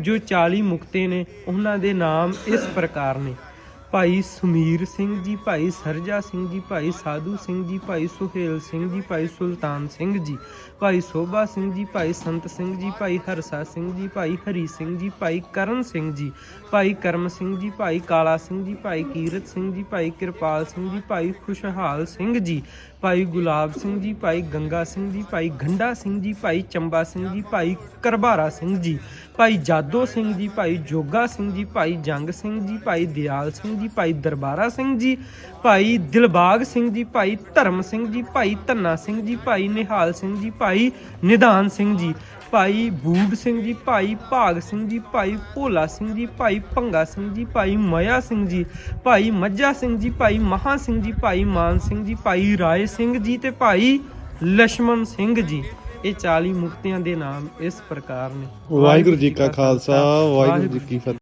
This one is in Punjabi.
ਜੋ 40 ਮੁਕਤੇ ਨੇ ਉਹਨਾਂ ਦੇ ਨਾਮ ਇਸ ਪ੍ਰਕਾਰ ਨੇ। ਭਾਈ ਸੁਮੀਰ ਸਿੰਘ ਜੀ ਭਾਈ ਸਰਜਾ ਸਿੰਘ ਜੀ ਭਾਈ ਸਾਧੂ ਸਿੰਘ ਜੀ ਭਾਈ ਸੁਹੇਲ ਸਿੰਘ ਜੀ ਭਾਈ ਸੁਲਤਾਨ ਸਿੰਘ ਜੀ ਭਾਈ ਸੋਭਾ ਸਿੰਘ ਜੀ ਭਾਈ ਸੰਤ ਸਿੰਘ ਜੀ ਭਾਈ ਹਰਸਾ ਸਿੰਘ ਜੀ ਭਾਈ ਹਰੀ ਸਿੰਘ ਜੀ ਭਾਈ ਕਰਨ ਸਿੰਘ ਜੀ ਭਾਈ ਕਰਮ ਸਿੰਘ ਜੀ ਭਾਈ ਕਾਲਾ ਸਿੰਘ ਜੀ ਭਾਈ ਕੀਰਤ ਸਿੰਘ ਜੀ ਭਾਈ ਕਿਰਪਾਲ ਸਿੰਘ ਜੀ ਭਾਈ ਖੁਸ਼ਹਾਲ ਸਿੰਘ ਜੀ ਭਾਈ ਗੁਲਾਬ ਸਿੰਘ ਜੀ ਭਾਈ ਗੰਗਾ ਸਿੰਘ ਜੀ ਭਾਈ ਗੰਡਾ ਸਿੰਘ ਜੀ ਭਾਈ ਚੰਬਾ ਸਿੰਘ ਜੀ ਭਾਈ ਕਰਬਾਰਾ ਸਿੰਘ ਜੀ ਭਾਈ ਜਾਦੋ ਸਿੰਘ ਜੀ ਭਾਈ ਜੋਗਾ ਸਿੰਘ ਜੀ ਭਾਈ ਜੰਗ ਸਿੰਘ ਜੀ ਭਾਈ ਦਿਆਲ ਸਿੰਘ ਜੀ ਜੀ ਭਾਈ ਦਰਬਾਰਾ ਸਿੰਘ ਜੀ ਭਾਈ ਦਿਲਬਾਗ ਸਿੰਘ ਜੀ ਭਾਈ ਧਰਮ ਸਿੰਘ ਜੀ ਭਾਈ ਧੰਨਾ ਸਿੰਘ ਜੀ ਭਾਈ ਨਿਹਾਲ ਸਿੰਘ ਜੀ ਭਾਈ ਨਿਧਾਨ ਸਿੰਘ ਜੀ ਭਾਈ ਬੂਡ ਸਿੰਘ ਜੀ ਭਾਈ ਭਾਗ ਸਿੰਘ ਜੀ ਭਾਈ ਭੋਲਾ ਸਿੰਘ ਜੀ ਭਾਈ ਭੰਗਾ ਸਿੰਘ ਜੀ ਭਾਈ ਮਇਆ ਸਿੰਘ ਜੀ ਭਾਈ ਮੱਜਾ ਸਿੰਘ ਜੀ ਭਾਈ ਮਹਾ ਸਿੰਘ ਜੀ ਭਾਈ ਮਾਨ ਸਿੰਘ ਜੀ ਭਾਈ ਰਾਏ ਸਿੰਘ ਜੀ ਤੇ ਭਾਈ ਲਸ਼ਮਣ ਸਿੰਘ ਜੀ ਇਹ 40 ਮੁਕਤਿਆਂ ਦੇ ਨਾਮ ਇਸ ਪ੍ਰਕਾਰ ਨੇ ਵਾਹਿਗੁਰੂ ਜੀ ਕਾ ਖਾਲਸਾ ਵਾਹਿਗੁਰੂ ਜੀ ਕੀ ਫਤਿਹ